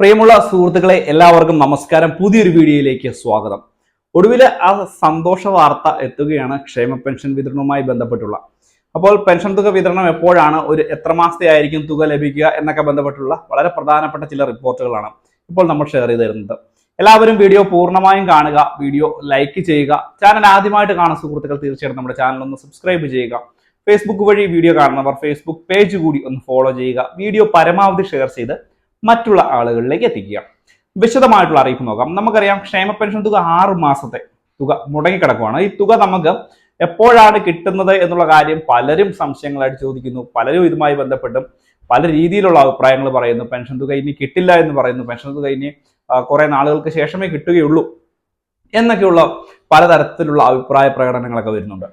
പ്രിയമുള്ള സുഹൃത്തുക്കളെ എല്ലാവർക്കും നമസ്കാരം. പുതിയൊരു വീഡിയോയിലേക്ക് സ്വാഗതം. ഒടുവിൽ ആ സന്തോഷ വാർത്ത എത്തുകയാണ് ക്ഷേമ പെൻഷൻ വിതരണവുമായി ബന്ധപ്പെട്ടുള്ള. അപ്പോൾ പെൻഷൻ തുക വിതരണം എപ്പോഴാണ്? ഒരു എത്ര മാസത്തെ ആയിരിക്കും തുക ലഭിക്കുക എന്നൊക്കെ ബന്ധപ്പെട്ടുള്ള വളരെ പ്രധാനപ്പെട്ട ചില റിപ്പോർട്ടുകളാണ് ഇപ്പോൾ നമ്മൾ ഷെയർ ചെയ്ത് തരുന്നത്. എല്ലാവരും വീഡിയോ പൂർണമായും കാണുക വീഡിയോ ലൈക്ക് ചെയ്യുക. ചാനൽ ആദ്യമായിട്ട് കാണുന്ന സുഹൃത്തുക്കൾ തീർച്ചയായിട്ടും നമ്മുടെ ചാനൽ ഒന്ന് സബ്സ്ക്രൈബ് ചെയ്യുക. ഫേസ്ബുക്ക് വഴി വീഡിയോ കാണുന്നവർ ഫേസ്ബുക്ക് പേജ് കൂടി ഒന്ന് ഫോളോ ചെയ്യുക. വീഡിയോ പരമാവധി ഷെയർ ചെയ്ത് മറ്റുള്ള ആളുകളിലേക്ക് എത്തിക്കുക. വിശദമായിട്ടുള്ള അറിയിപ്പ് നോക്കാം. നമുക്കറിയാം ക്ഷേമ പെൻഷൻ തുക ആറ് മാസത്തെ തുക മുടങ്ങിക്കിടക്കുവാണ്. ഈ തുക നമുക്ക് എപ്പോഴാണ് കിട്ടുന്നത് എന്നുള്ള കാര്യം പലരും സംശയങ്ങളായിട്ട് ചോദിക്കുന്നു. പലരും ഇതുമായി ബന്ധപ്പെട്ടും പല രീതിയിലുള്ള അഭിപ്രായങ്ങൾ പറയുന്നു. പെൻഷൻ തുക ഇനി കിട്ടില്ല എന്ന് പറയുന്നു. പെൻഷൻ തുക ഇനി കുറെ നാളുകൾക്ക് ശേഷമേ കിട്ടുകയുള്ളൂ എന്നൊക്കെയുള്ള പലതരത്തിലുള്ള അഭിപ്രായ പ്രകടനങ്ങളൊക്കെ വരുന്നുണ്ട്.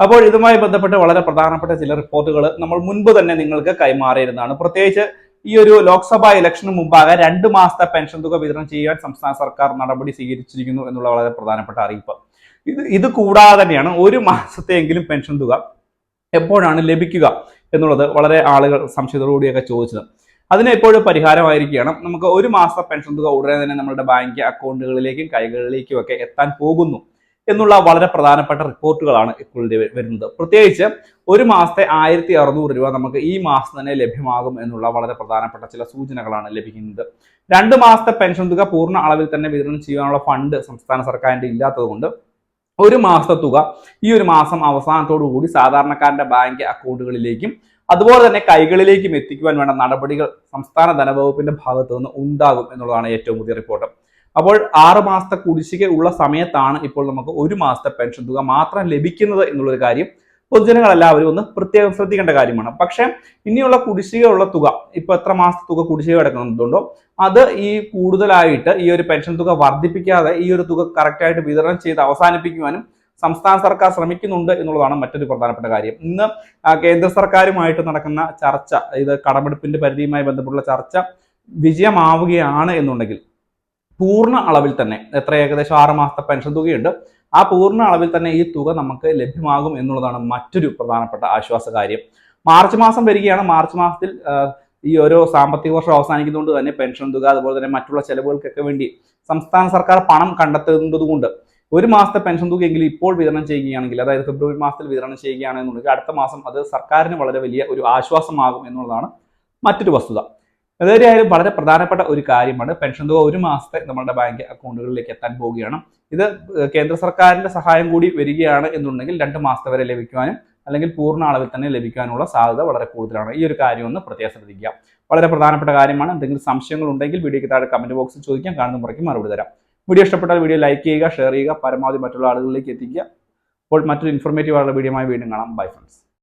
അപ്പോൾ ഇതുമായി ബന്ധപ്പെട്ട് വളരെ പ്രധാനപ്പെട്ട ചില റിപ്പോർട്ടുകൾ നമ്മൾ മുൻപ് തന്നെ നിങ്ങൾക്ക് കൈമാറിയിരുന്നതാണ്. പ്രത്യേകിച്ച് ഈ ഒരു ലോക്സഭാ ഇലക്ഷന് മുമ്പാകെ രണ്ട് മാസത്തെ പെൻഷൻ തുക വിതരണം ചെയ്യാൻ സംസ്ഥാന സർക്കാർ നടപടി സ്വീകരിച്ചിരിക്കുന്നു എന്നുള്ള വളരെ പ്രധാനപ്പെട്ട അറിയിപ്പ്. ഇത് ഇത് കൂടാതെ തന്നെയാണ് ഒരു മാസത്തെയെങ്കിലും പെൻഷൻ തുക എപ്പോഴാണ് ലഭിക്കുക എന്നുള്ളത് വളരെ ആളുകൾ സംശയത്തോടുകൂടിയൊക്കെ ചോദിച്ചത്. അതിന് എപ്പോഴും പരിഹാരമായിരിക്കണം നമുക്ക് ഒരു മാസത്തെ പെൻഷൻ തുക ഉടനെ തന്നെ നമ്മുടെ ബാങ്ക് അക്കൗണ്ടുകളിലേക്കും കൈകളിലേക്കും ഒക്കെ എത്താൻ പോകുന്നു. എന്നുള്ള വളരെ പ്രധാനപ്പെട്ട റിപ്പോർട്ടുകളാണ് ഇപ്പോൾ വരുന്നത്. പ്രത്യേകിച്ച് ഒരു മാസത്തെ ആയിരത്തി അറുന്നൂറ് രൂപ നമുക്ക് ഈ മാസം തന്നെ ലഭ്യമാകും എന്നുള്ള വളരെ പ്രധാനപ്പെട്ട ചില സൂചനകളാണ് ലഭിക്കുന്നത്. രണ്ട് മാസത്തെ പെൻഷൻ തുക പൂർണ അളവിൽ തന്നെ വിതരണം ചെയ്യാനുള്ള ഫണ്ട് സംസ്ഥാന സർക്കാരിന്റെ ഇല്ലാത്തതുകൊണ്ട് ഒരു മാസത്തെ തുക ഈ ഒരു മാസം അവസാനത്തോടു കൂടി സാധാരണക്കാരന്റെ ബാങ്ക് അക്കൗണ്ടുകളിലേക്കും അതുപോലെ തന്നെ കൈകളിലേക്കും എത്തിക്കുവാൻ വേണ്ട നടപടികൾ സംസ്ഥാന ധനവകുപ്പിന്റെ ഭാഗത്തു നിന്ന് ഉണ്ടാകും എന്നുള്ളതാണ് ഏറ്റവും പുതിയ റിപ്പോർട്ട്. അപ്പോൾ ആറ് മാസത്തെ കുടിശ്ശിക ഉള്ള സമയത്താണ് ഇപ്പോൾ നമുക്ക് ഒരു മാസത്തെ പെൻഷൻ തുക മാത്രം ലഭിക്കുന്നത് എന്നുള്ളൊരു കാര്യം പൊതുജനങ്ങളെല്ലാവരും ഒന്ന് പ്രത്യേകം ശ്രദ്ധിക്കേണ്ട കാര്യമാണ്. പക്ഷേ ഇനിയുള്ള കുടിശ്ശിക ഉള്ള തുക ഇപ്പൊ എത്ര മാസത്തെ തുക കുടിശ്ശിക കിടക്കുന്നുണ്ടോ അത് ഈ കൂടുതലായിട്ട് ഈ ഒരു പെൻഷൻ തുക വർദ്ധിപ്പിക്കാതെ ഈ ഒരു തുക കറക്റ്റായിട്ട് വിതരണം ചെയ്ത് അവസാനിപ്പിക്കുവാനും സംസ്ഥാന സർക്കാർ ശ്രമിക്കുന്നുണ്ട് എന്നുള്ളതാണ് മറ്റൊരു പ്രധാനപ്പെട്ട കാര്യം. ഇന്ന് കേന്ദ്ര സർക്കാരുമായിട്ട് നടക്കുന്ന ചർച്ച ഇത് കടമെടുപ്പിന്റെ പരിധിയുമായി ബന്ധപ്പെട്ടുള്ള ചർച്ച വിജയമാവുകയാണ് എന്നുണ്ടെങ്കിൽ പൂർണ അളവിൽ തന്നെ എത്ര ഏകദേശം ആറ് മാസത്തെ പെൻഷൻ തുകയുണ്ട്. ആ പൂർണ അളവിൽ തന്നെ ഈ തുക നമുക്ക് ലഭ്യമാകും എന്നുള്ളതാണ് മറ്റൊരു പ്രധാനപ്പെട്ട ആശ്വാസ കാര്യം. മാർച്ച് മാസം വരികയാണ്. മാർച്ച് മാസത്തിൽ ഈ ഓരോ സാമ്പത്തിക വർഷം അവസാനിക്കുന്നതുകൊണ്ട് തന്നെ പെൻഷൻ തുക അതുപോലെ തന്നെ മറ്റുള്ള ചെലവുകൾക്കൊക്കെ വേണ്ടി സംസ്ഥാന സർക്കാർ പണം കണ്ടെത്തുന്നതുകൊണ്ട് ഒരു മാസത്തെ പെൻഷൻ തുകയെങ്കിലും ഇപ്പോൾ വിതരണം ചെയ്യുകയാണെങ്കിൽ അതായത് ഫെബ്രുവരി മാസത്തിൽ വിതരണം ചെയ്യുകയാണെന്നുണ്ടെങ്കിൽ അടുത്ത മാസം അത് സർക്കാരിന് വളരെ വലിയ ഒരു ആശ്വാസമാകും എന്നുള്ളതാണ് മറ്റൊരു വസ്തുത. ഏതായാലും വളരെ പ്രധാനപ്പെട്ട ഒരു കാര്യമാണ്. പെൻഷൻ തുക ഒരു മാസത്തെ നമ്മുടെ ബാങ്ക് അക്കൗണ്ടുകളിലേക്ക് എത്താൻ പോവുകയാണ്. ഇത് കേന്ദ്ര സർക്കാരിന്റെ സഹായം കൂടി വരികയാണ് എന്നുണ്ടെങ്കിൽ രണ്ട് മാസത്തെ വരെ ലഭിക്കുവാനും അല്ലെങ്കിൽ പൂർണ അളവിൽ തന്നെ ലഭിക്കാനുള്ള സാധ്യത വളരെ കൂടുതലാണ്. ഈ ഒരു കാര്യം ഒന്ന് പ്രത്യേകം ശ്രദ്ധിക്കുക. വളരെ പ്രധാനപ്പെട്ട കാര്യമാണ്. എന്തെങ്കിലും സംശയങ്ങൾ ഉണ്ടെങ്കിൽ വീഡിയോയ്ക്ക് താഴെ കമന്റ് ബോക്സിൽ ചോദിക്കാം. കാണുന്ന മുറയ്ക്ക് മറുപടി തരാം. വീഡിയോ ഇഷ്ടപ്പെട്ടാൽ വീഡിയോ ലൈക്ക് ചെയ്യുക ഷെയർ ചെയ്യുക പരമാവധി മറ്റുള്ള ആളുകളിലേക്ക് എത്തിക്കുക. അപ്പോൾ മറ്റൊരു ഇൻഫോർമേറ്റീവ് ആയിട്ടുള്ള വീഡിയോയുമായി വീണ്ടും കാണാം. Bye friends